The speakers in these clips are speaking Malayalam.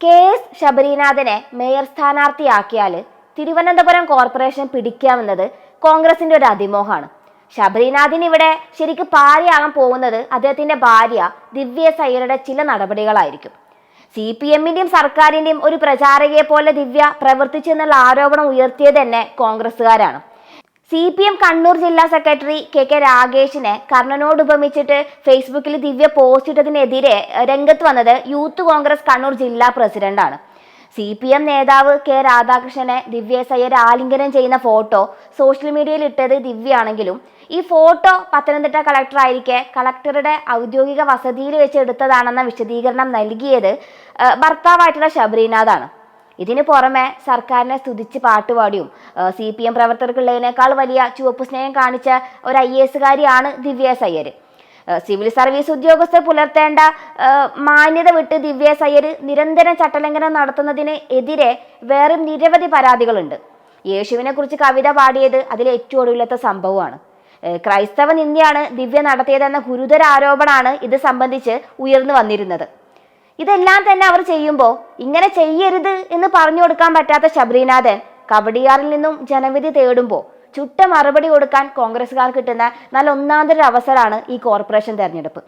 കെ എസ് ശബരീനാഥനെ മേയർ സ്ഥാനാർത്ഥിയാക്കിയാൽ തിരുവനന്തപുരം കോർപ്പറേഷൻ പിടിക്കാമെന്നത് കോൺഗ്രസിന്റെ ഒരു അതിമോഹമാണ്. ശബരീനാഥിന് ഇവിടെ ശരിക്ക് പാരയാകാൻ പോകുന്നത് അദ്ദേഹത്തിന്റെ ഭാര്യ ദിവ്യ സയ്യരുടെ ചില നടപടികളായിരിക്കും. സി പി എമ്മിന്റെയും സർക്കാരിന്റെയും ഒരു പ്രചാരകയെ പോലെ ദിവ്യ പ്രവർത്തിച്ചെന്നുള്ള ആരോപണം ഉയർത്തിയത് തന്നെ കോൺഗ്രസ്സുകാരാണ്. സി പി എം കണ്ണൂർ ജില്ലാ സെക്രട്ടറി കെ കെ രാഗേഷിനെ കർണനോട് ഉപമിച്ചിട്ട് ഫേസ്ബുക്കിൽ ദിവ്യ പോസ്റ്റ് ഇട്ടതിനെതിരെ രംഗത്ത് വന്നത് യൂത്ത് കോൺഗ്രസ് കണ്ണൂർ ജില്ലാ പ്രസിഡന്റാണ് സി പി എം നേതാവ് കെ രാധാകൃഷ്ണനെ ദിവ്യ സയ്യർ ആലിംഗനം ചെയ്യുന്ന ഫോട്ടോ സോഷ്യൽ മീഡിയയിൽ ഇട്ടത് ദിവ്യയാണെങ്കിലും ഈ ഫോട്ടോ പത്തനംതിട്ട കളക്ടറായിരിക്കെ കളക്ടറുടെ ഔദ്യോഗിക വസതിയിൽ വെച്ച് എടുത്തതാണെന്ന വിശദീകരണം നൽകിയത് ഭർത്താവായിട്ടുള്ള ശബരീനാഥാണ്. ഇതിന് പുറമെ സർക്കാരിനെ സ്തുതിച്ച് പാട്ടുപാടിയും സി പി എം പ്രവർത്തകർക്കുള്ളതിനേക്കാൾ വലിയ ചുവപ്പ് സ്നേഹം കാണിച്ച ഒരു ഐ എസുകാരിയാണ് ദിവ്യ സയ്യർ സിവിൽ സർവീസ് ഉദ്യോഗസ്ഥർ പുലർത്തേണ്ട മാന്യത വിട്ട് ദിവ്യ സയ്യർ നിരന്തരം ചട്ടലംഘനം നടത്തുന്നതിന് എതിരെ വേറെ നിരവധി പരാതികളുണ്ട്. യേശുവിനെ കുറിച്ച് കവിത പാടിയത് അതിൽ ഏറ്റവും ഒടുവിലത്തെ സംഭവമാണ്. ക്രൈസ്തവ നിന്ദയാണ് ദിവ്യ നടത്തിയതെന്ന ഗുരുതര ആരോപണമാണ് ഇത് സംബന്ധിച്ച് ഉയർന്നു വന്നിരുന്നത്. ഇതെല്ലാം തന്നെ അവർ ചെയ്യുമ്പോൾ ഇങ്ങനെ ചെയ്യരുത് എന്ന് പറഞ്ഞു കൊടുക്കാൻ പറ്റാത്ത ശബരീനാഥൻ കബഡിയാറിൽ നിന്നും ജനവിധി തേടുമ്പോൾ ചുട്ട മറുപടി കൊടുക്കാൻ കോൺഗ്രസ്സുകാർ കിട്ടുന്ന നല്ല ഒന്നാന്തര അവസരമാണ് ഈ കോർപ്പറേഷൻ തെരഞ്ഞെടുപ്പ്.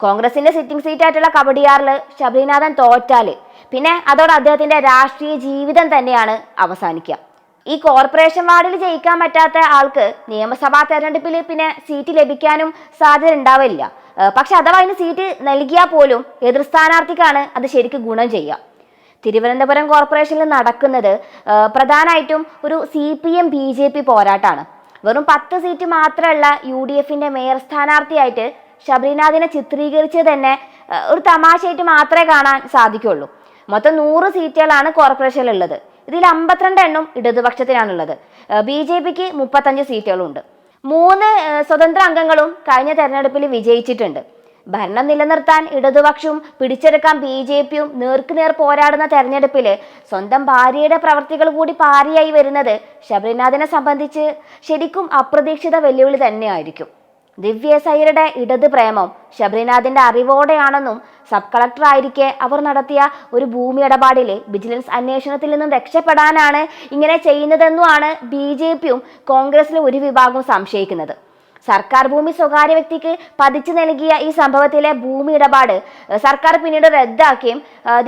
കോൺഗ്രസിന്റെ സിറ്റിംഗ് സീറ്റായിട്ടുള്ള കബഡിയാറിൽ ശബരിനാഥൻ തോറ്റാൽ. പിന്നെ അതോടെ അദ്ദേഹത്തിന്റെ രാഷ്ട്രീയ ജീവിതം തന്നെയാണ് അവസാനിക്കുക. ഈ കോർപ്പറേഷൻ വാർഡിൽ ജയിക്കാൻ പറ്റാത്ത ആൾക്ക് നിയമസഭാ തെരഞ്ഞെടുപ്പിൽ പിന്നെ സീറ്റ് ലഭിക്കാനും സാധ്യത ഉണ്ടാവില്ല. പക്ഷെ അഥവാ അതിന് സീറ്റ് നൽകിയാൽ പോലും എതിർ സ്ഥാനാർത്ഥിക്കാണ് അത് ശരിക്കും ഗുണം ചെയ്യുക. തിരുവനന്തപുരം കോർപ്പറേഷനിൽ നടക്കുന്നത് പ്രധാനമായിട്ടും ഒരു C P M B J P പോരാട്ടമാണ് വെറും പത്ത് സീറ്റ് മാത്രമുള്ള യു ഡി എഫിന്റെ മേയർ സ്ഥാനാർത്ഥിയായിട്ട് ശബരിനാഥിനെ ചിത്രീകരിച്ചത് തന്നെ ഒരു തമാശയായിട്ട് മാത്രമേ കാണാൻ സാധിക്കുള്ളൂ. മൊത്തം നൂറ് സീറ്റുകളാണ് കോർപ്പറേഷനിൽ ഉള്ളത് ഇതിൽ അമ്പത്തിരണ്ട് എണ്ണം ഇടതുപക്ഷത്തിനാണുള്ളത്. ബി ജെ പിക്ക് മുപ്പത്തഞ്ച് സീറ്റുകളുണ്ട്. മൂന്ന് സ്വതന്ത്ര അംഗങ്ങളും കഴിഞ്ഞ തെരഞ്ഞെടുപ്പിൽ വിജയിച്ചിട്ടുണ്ട്. ഭരണം നിലനിർത്താൻ ഇടതുപക്ഷവും പിടിച്ചെടുക്കാൻ ബി ജെ പിയും നേർക്കുനേർ പോരാടുന്ന തെരഞ്ഞെടുപ്പിൽ സ്വന്തം ഭാര്യയുടെ പ്രവർത്തികൾ കൂടി പാരിയായി വരുന്നത് ശബരിനാഥിനെ സംബന്ധിച്ച് ശരിക്കും അപ്രതീക്ഷിത വെല്ലുവിളി തന്നെയായിരിക്കും. ദിവ്യ സൈരുടെ ഇടത് പ്രേമം ശബരിനാഥിന്റെ അറിവോടെയാണെന്നും സബ് കളക്ടർ ആയിരിക്കെ അവർ നടത്തിയ ഒരു ഭൂമി ഇടപാടിലെ വിജിലൻസ് അന്വേഷണത്തിൽ നിന്നും രക്ഷപ്പെടാനാണ് ഇങ്ങനെ ചെയ്യുന്നതെന്നുമാണ് ബി ജെ പിയും കോൺഗ്രസിലെ ഒരു വിഭാഗവും സംശയിക്കുന്നത്. സർക്കാർ ഭൂമി സ്വകാര്യ വ്യക്തിക്ക് പതിച്ചു നൽകിയ ഈ സംഭവത്തിലെ ഭൂമി ഇടപാട് സർക്കാർ പിന്നീട് റദ്ദാക്കുകയും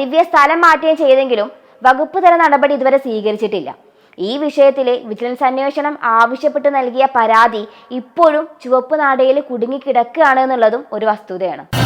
ദിവ്യ സ്ഥലം മാറ്റുകയും ചെയ്തെങ്കിലും വകുപ്പ് തല നടപടി ഇതുവരെ സ്വീകരിച്ചിട്ടില്ല. ഈ വിഷയത്തിലെ വിജിലൻസ് അന്വേഷണം ആവശ്യപ്പെട്ട് നൽകിയ പരാതി ഇപ്പോഴും ചുവപ്പ് നാടയിൽ കുടുങ്ങിക്കിടക്കുകയാണ് എന്നുള്ളതും ഒരു വസ്തുതയാണ്.